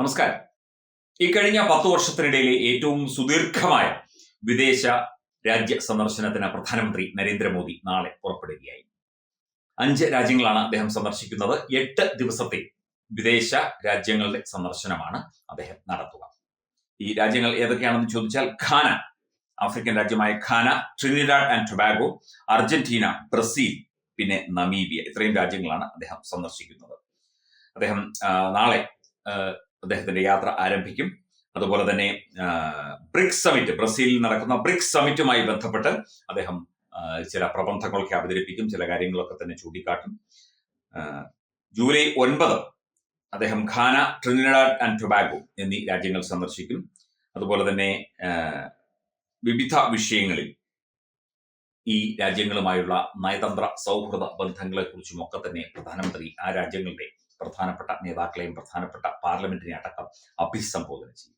നമസ്കാരം. ഈ കഴിഞ്ഞ പത്ത് വർഷത്തിനിടയിലെ ഏറ്റവും സുദീർഘമായ വിദേശ രാജ്യ സന്ദർശനത്തിന് പ്രധാനമന്ത്രി നരേന്ദ്രമോദി നാളെ പുറപ്പെടുകയായി. അഞ്ച് രാജ്യങ്ങളാണ് അദ്ദേഹം സന്ദർശിക്കുന്നത്. എട്ട് ദിവസത്തെ വിദേശ രാജ്യങ്ങളുടെ സന്ദർശനമാണ് അദ്ദേഹം നടത്തുക. ഈ രാജ്യങ്ങൾ ഏതൊക്കെയാണെന്ന് ചോദിച്ചാൽ ഖാന ആഫ്രിക്കൻ രാജ്യമായ Ghana Trinidad and Tobago Argentina Brazil പിന്നെ നമീബിയ ഇത്രയും രാജ്യങ്ങളാണ് അദ്ദേഹം സന്ദർശിക്കുന്നത്. അദ്ദേഹം നാളെ അദ്ദേഹത്തിന്റെ യാത്ര ആരംഭിക്കും. അതുപോലെ തന്നെ ബ്രിക്സ് സമിറ്റ് ബ്രസീലിൽ നടക്കുന്ന ബ്രിക്സ് സമിറ്റുമായി ബന്ധപ്പെട്ട് അദ്ദേഹം ചില പ്രബന്ധങ്ങളൊക്കെ അവതരിപ്പിക്കും ചില കാര്യങ്ങളൊക്കെ തന്നെ ചൂണ്ടിക്കാട്ടും. ജൂലൈ ഒൻപത് അദ്ദേഹം ഖാന ട്രിനിഡാഡ് ആൻഡ് ടൊബാഗോ എന്നീ രാജ്യങ്ങൾ സന്ദർശിക്കും. അതുപോലെ തന്നെ വിവിധ വിഷയങ്ങളിൽ ഈ രാജ്യങ്ങളുമായുള്ള നയതന്ത്ര സൗഹൃദ ബന്ധങ്ങളെക്കുറിച്ചും ഒക്കെ തന്നെ പ്രധാനമന്ത്രി ആ രാജ്യങ്ങളുടെ പ്രധാനപ്പെട്ട നേതാക്കളെയും പ്രധാനപ്പെട്ട പാർലമെന്റിനെ അടക്കം അഭിസംബോധന ചെയ്യും.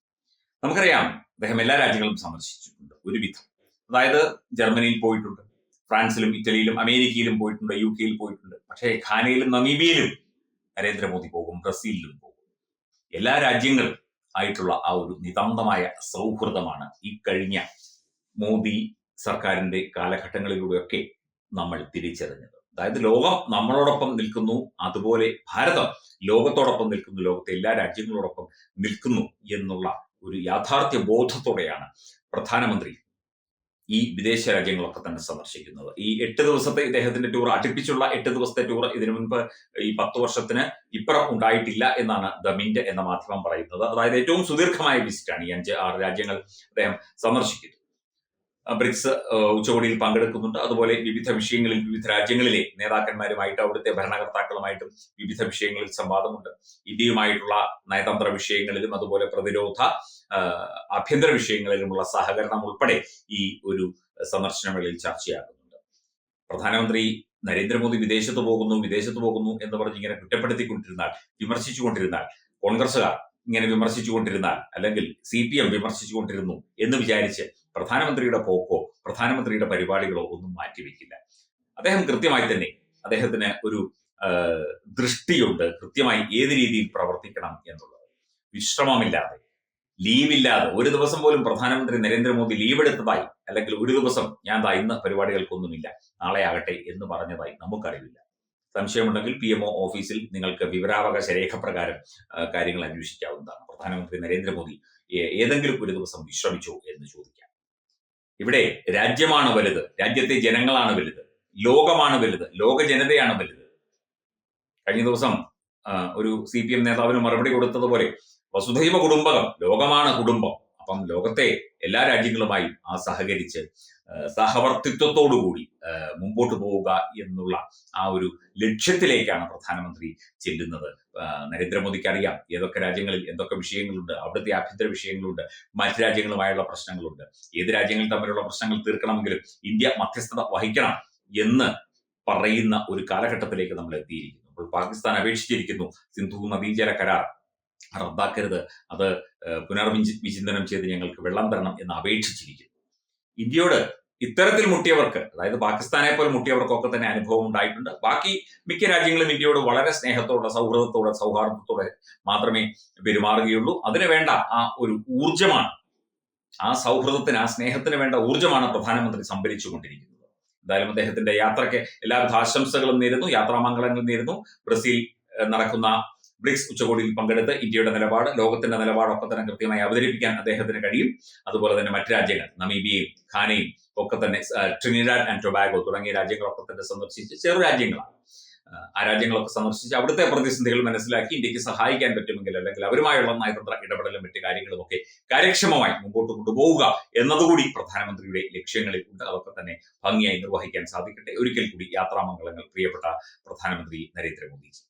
നമുക്കറിയാം അദ്ദേഹം എല്ലാ രാജ്യങ്ങളും സന്ദർശിച്ചിട്ടുണ്ട് ഒരുവിധം. അതായത് ജർമ്മനിയിൽ പോയിട്ടുണ്ട് ഫ്രാൻസിലും ഇറ്റലിയിലും അമേരിക്കയിലും പോയിട്ടുണ്ട് യു കെയിൽ പോയിട്ടുണ്ട്. പക്ഷേ ഖാനയിലും നമീബിയയിലും നരേന്ദ്രമോദി പോകും ബ്രസീലിലും പോകും. എല്ലാ രാജ്യങ്ങളും ആയിട്ടുള്ള ആ ഒരു നിതാന്തമായ സൗഹൃദമാണ് ഈ കഴിഞ്ഞ മോദി സർക്കാരിന്റെ കാലഘട്ടങ്ങളിലൂടെയൊക്കെ നമ്മൾ തിരിച്ചറിഞ്ഞത്. അതായത് ലോകം നമ്മളോടൊപ്പം നിൽക്കുന്നു അതുപോലെ ഭാരതം ലോകത്തോടൊപ്പം നിൽക്കുന്നു ലോകത്തെ എല്ലാ രാജ്യങ്ങളോടൊപ്പം നിൽക്കുന്നു എന്നുള്ള ഒരു യാഥാർത്ഥ്യ ബോധത്തോടെയാണ് പ്രധാനമന്ത്രി ഈ വിദേശ രാജ്യങ്ങളൊക്കെ തന്നെ സന്ദർശിക്കുന്നത്. ഈ എട്ട് ദിവസത്തെ ഇദ്ദേഹത്തിന്റെ ടൂർ അടുപ്പിച്ചുള്ള എട്ട് ദിവസത്തെ ടൂർ ഇതിനു മുൻപ് ഈ പത്ത് വർഷത്തിന് ഇപ്പുറം ഉണ്ടായിട്ടില്ല എന്നാണ് ദ മിന്റ് എന്ന മാധ്യമം പറയുന്നത്. അതായത് ഏറ്റവും സുദീർഘമായ വിസിറ്റാണ് ഈ അഞ്ച് ആറ് രാജ്യങ്ങൾ അദ്ദേഹം സന്ദർശിക്കുന്നത്. ബ്രിക്സ് ഉച്ചകോടിയിൽ പങ്കെടുക്കുന്നുണ്ട്. അതുപോലെ വിവിധ വിഷയങ്ങളിൽ വിവിധ രാജ്യങ്ങളിലെ നേതാക്കന്മാരുമായിട്ട് അവിടുത്തെ ഭരണകർത്താക്കളുമായിട്ടും വിവിധ വിഷയങ്ങളിൽ സംവാദമുണ്ട്. ഇന്ത്യയുമായിട്ടുള്ള നയതന്ത്ര വിഷയങ്ങളിലും അതുപോലെ പ്രതിരോധ ആഭ്യന്തര വിഷയങ്ങളിലുമുള്ള സഹകരണം ഉൾപ്പെടെ ഈ ഒരു സന്ദർശനവേളയിൽ ചർച്ചയാകുന്നുണ്ട്. പ്രധാനമന്ത്രി നരേന്ദ്രമോദി വിദേശത്ത് പോകുന്നു വിദേശത്ത് പോകുന്നു എന്ന് പറഞ്ഞ് ഇങ്ങനെ കുറ്റപ്പെടുത്തിക്കൊണ്ടിരുന്നാൽ വിമർശിച്ചുകൊണ്ടിരുന്നാൽ കോൺഗ്രസുകാർ ഇങ്ങനെ വിമർശിച്ചുകൊണ്ടിരുന്നാൽ അല്ലെങ്കിൽ സി പി എം വിമർശിച്ചുകൊണ്ടിരുന്നു എന്ന് വിചാരിച്ച് പ്രധാനമന്ത്രിയുടെ പോക്കോ പ്രധാനമന്ത്രിയുടെ പരിപാടികളോ ഒന്നും മാറ്റിവെക്കില്ല. അദ്ദേഹം കൃത്യമായി തന്നെ അദ്ദേഹത്തിന് ഒരു ദൃഷ്ടിയുണ്ട്. കൃത്യമായി ഏത് രീതിയിൽ പ്രവർത്തിക്കണം എന്നുള്ളത്. വിശ്രമമില്ലാതെ ലീവില്ലാതെ ഒരു ദിവസം പോലും പ്രധാനമന്ത്രി നരേന്ദ്രമോദി ലീവ് എടുത്തതായി അല്ലെങ്കിൽ ഒരു ദിവസം ഞാൻ ദാ ഇന്ന് പരിപാടികൾക്കൊന്നുമില്ല നാളെ ആകട്ടെ എന്ന് പറഞ്ഞതായി നമുക്കറിയില്ല സംശയമുണ്ടെങ്കിൽ പി എം ഒ ഓഫീസിൽ നിങ്ങൾക്ക് വിവരാവകാശ രേഖപ്രകാരം കാര്യങ്ങൾ അന്വേഷിക്കാവുന്നതാണ്. പ്രധാനമന്ത്രി നരേന്ദ്രമോദി ഏതെങ്കിലും ഒരു ദിവസം വിശ്രമിച്ചോ എന്ന് ചോദിക്കാം. ഇവിടെ രാജ്യമാണ് വലുത് രാജ്യത്തെ ജനങ്ങളാണ് വലുത് ലോകമാണ് വലുത് ലോക ജനതയാണ് വലുത്. കഴിഞ്ഞ ദിവസം ഒരു സി പി എം നേതാവിന് മറുപടി കൊടുത്തതുപോലെ വസുധൈവ കുടുംബകം ലോകമാണ് കുടുംബം. അപ്പം ലോകത്തെ എല്ലാ രാജ്യങ്ങളുമായി ആ സഹകരിച്ച് സഹവർത്തിത്വത്തോടുകൂടി മുമ്പോട്ട് പോവുക എന്നുള്ള ആ ഒരു ലക്ഷ്യത്തിലേക്കാണ് പ്രധാനമന്ത്രി ചെല്ലുന്നത്. നരേന്ദ്രമോദിക്ക് അറിയാം ഏതൊക്കെ രാജ്യങ്ങളിൽ എന്തൊക്കെ വിഷയങ്ങളുണ്ട് അവിടുത്തെ ആഭ്യന്തര വിഷയങ്ങളുണ്ട് മറ്റ് രാജ്യങ്ങളുമായുള്ള പ്രശ്നങ്ങളുണ്ട്. ഏത് രാജ്യങ്ങൾ തമ്മിലുള്ള പ്രശ്നങ്ങൾ തീർക്കണമെങ്കിലും ഇന്ത്യ മധ്യസ്ഥത വഹിക്കണം എന്ന് പറയുന്ന ഒരു കാലഘട്ടത്തിലേക്ക് നമ്മൾ എത്തിയിരിക്കുന്നു. അപ്പോൾ പാകിസ്ഥാൻ അപേക്ഷിച്ചിരിക്കുന്നു സിന്ധു നദീജല കരാർ. റദ്ദാക്കരുത്. അത് പുനർവിചി വിചിന്തനം ചെയ്ത് ഞങ്ങൾക്ക് വെള്ളം തരണം എന്ന് അപേക്ഷിച്ചിരിക്കുന്നു. ഇന്ത്യയോട് ഇത്തരത്തിൽ മുട്ടിയവർക്ക് അതായത് പാകിസ്ഥാനെ പോലെ മുട്ടിയവർക്കൊക്കെ തന്നെ അനുഭവം ഉണ്ടായിട്ടുണ്ട്. ബാക്കി മിക്ക രാജ്യങ്ങളും ഇന്ത്യയോട് വളരെ സ്നേഹത്തോടെ സൗഹൃദത്തോടെ സൗഹാർദ്ദത്തോടെ മാത്രമേ പെരുമാറുകയുള്ളൂ. അതിന് വേണ്ട ആ ഒരു ഊർജമാണ് ആ സൗഹൃദത്തിന് ആ സ്നേഹത്തിന് വേണ്ട ഊർജമാണ് പ്രധാനമന്ത്രി സംഭരിച്ചുകൊണ്ടിരിക്കുന്നത്. എന്തായാലും അദ്ദേഹത്തിന്റെ യാത്രയ്ക്ക് എല്ലാവിധ ആശംസകളും നേരുന്നു. യാത്രാമംഗളങ്ങൾ നേരുന്നു. ബ്രസീൽ നടക്കുന്ന ബ്രിക്സ് ഉച്ചകോടിയിൽ പങ്കെടുത്ത് ഇന്ത്യയുടെ നിലപാട് ലോകത്തിന്റെ നിലപാടൊക്കെ തന്നെ കൃത്യമായി അവതരിപ്പിക്കാൻ അദ്ദേഹത്തിന് കഴിയും. അതുപോലെ തന്നെ മറ്റ് രാജ്യങ്ങൾ നമീബിയയും ഖാനയും ഒക്കെ തന്നെ ട്രിനിഡാഡ് ആൻഡ് ടൊബാഗോ തുടങ്ങിയ രാജ്യങ്ങളൊക്കെ തന്നെ സന്ദർശിച്ച് ചെറു രാജ്യങ്ങളാണ്. ആ, രാജ്യങ്ങളൊക്കെ സന്ദർശിച്ച് അവിടുത്തെ പ്രതിസന്ധികൾ മനസ്സിലാക്കി ഇന്ത്യയ്ക്ക് സഹായിക്കാൻ പറ്റുമെങ്കിൽ അല്ലെങ്കിൽ അവരുമായുള്ള നയതന്ത്ര ഇടപെടലും മറ്റു കാര്യങ്ങളുമൊക്കെ കാര്യക്ഷമമായി മുമ്പോട്ട് കൊണ്ടുപോവുക എന്നതുകൂടി പ്രധാനമന്ത്രിയുടെ ലക്ഷ്യങ്ങളിൽ ഉണ്ട്. അതൊക്കെ തന്നെ ഭംഗിയായി നിർവഹിക്കാൻ സാധിക്കട്ടെ. ഒരിക്കൽ കൂടി യാത്രാമംഗളങ്ങൾ പ്രിയപ്പെട്ട പ്രധാനമന്ത്രി നരേന്ദ്രമോദി